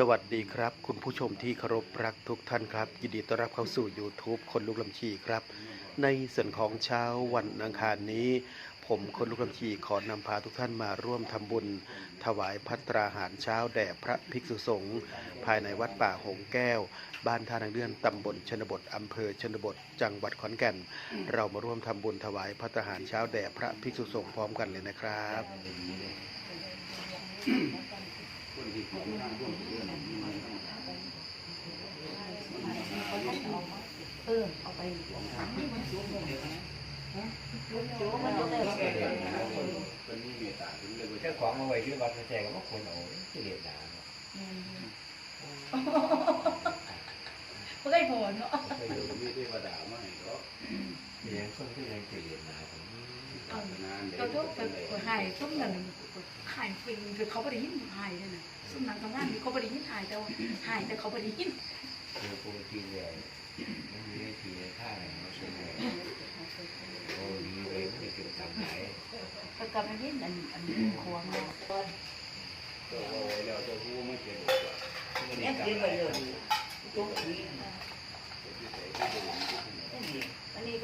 สวัสดีครับ คุณผู้ชมที่เคารพรักทุกท่านครับ ยินดีต้อนรับเข้าสู่ YouTube คนลุกลำชีครับ ในส่วนของเช้าวันอังคารนี้ ผมคนลุกลำชีขอนำพาทุกท่านมาร่วมทำบุญ ถวายพัตราหารเช้าแด่พระภิกษุสงฆ์ภายในวัดป่าหงแก้ว บ้านท่านางเลื่อนตำบลชนบทอำเภอชนบท จังหวัดขอนแก่น เรามาร่วมทำบุญถวายพัตราหารเช้าแด่พระภิกษุสงฆ์พร้อมกันเลยนะครับ เออเอาไปถังนี่มันสูงเลยนะสูงมันก็ได้เจ้าของเอาไว้ที่วัดพระแจก็คนเอาที่เรียนด่าเนาะไม่ได้ผลเนาะเคยดูมีเทวดามาให้ก็เรียนคนที่ยังที่เรียนด่าผม เราทุกคนหายส้มหนึ่งหายฟินคือเขาไม่ได้ยินหายเลยนะส้มหนังทำงานเขาไม่ได้ยินหายแต่หายแต่เขาไม่ได้ยินคือปกติเลยมันมีวิธีท่าไหนมาช่วยโอ้ดีเลยไม่ได้เกิดทำไหนเขากำลังยินอันอันควงเนาะตัวโอ้แล้วตัวผู้ไม่เกิดแม่กินไปเลยจุกนี้อันนี้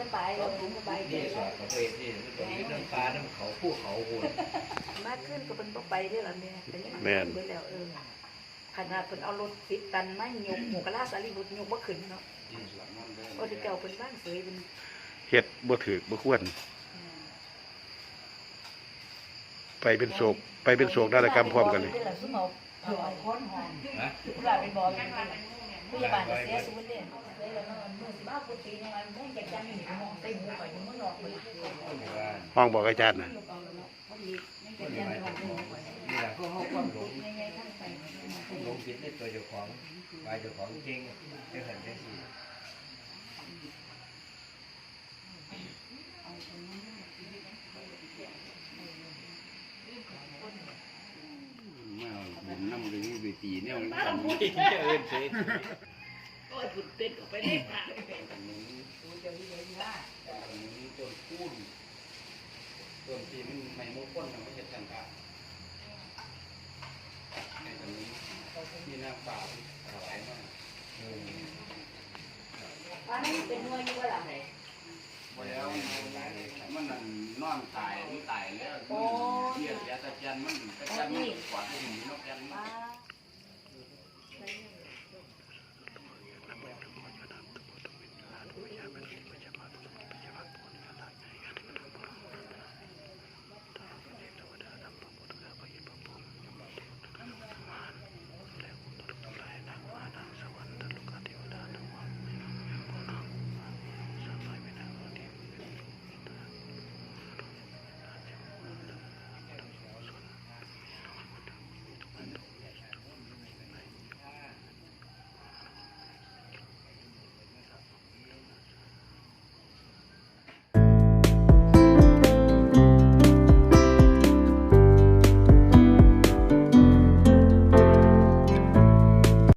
สบายเราถุงสบายเด็นี่กสอนประเภทที่มันต้องมีน้ำปลาน้ำเขาผู้เขาหุ่นมากขึ้นก็เป็นบ่ไปได้ละแม่เป็นยังแม่น เบิดแล้วเออขนาดเป็นเอารถสิบตันไม่ยกหมูกระลาสาลีบุตรยกบ่ขึ้นเนาะโอ้ที่เจ้าเป็นบ้านเสยเป็นเฮ็ดบ่ถือบ่ควรไปเป็นโศกไปเป็นโศกนาฏกรรมพร้อมกันเลยซุ่มเอาเอาเอาค้อนหอมนะเวลาไปบอกกันผู้ใหญ่บ้านก็เสียศูนย์เนี่ยเลยแล้วมันมือสิบ้าปุตียังไงแม่งจัดการอยู่มองใส่หูไปมันหลอกไปว่า ห้องบอกอาจารย์นะพอดีแม่งดูไปนี่แหละก็เขาความหลงยังไงทั้งไปหลงผิดในตัวเจ้าของวายเจ้าของจริงเจ้าหันเจ้สีมาบุญน้ำเลยมีตีเนี่ยมันเอินเฉยโอ้ยผุดเต้นก็ไปได้ค่ะ นคูนต้นที่มันไม่มงคลมันไม่ใช่ทางการในตรงนี้ที่หน้าป่าถวายมากอันนี้เป็นหน่วยอยู่ว่าล่ะพอแล้วมันนั่นนอนตายมันตายแล้วเรียกยาตะจันมันตะจันมันกวาดให้หนีนกจันป้า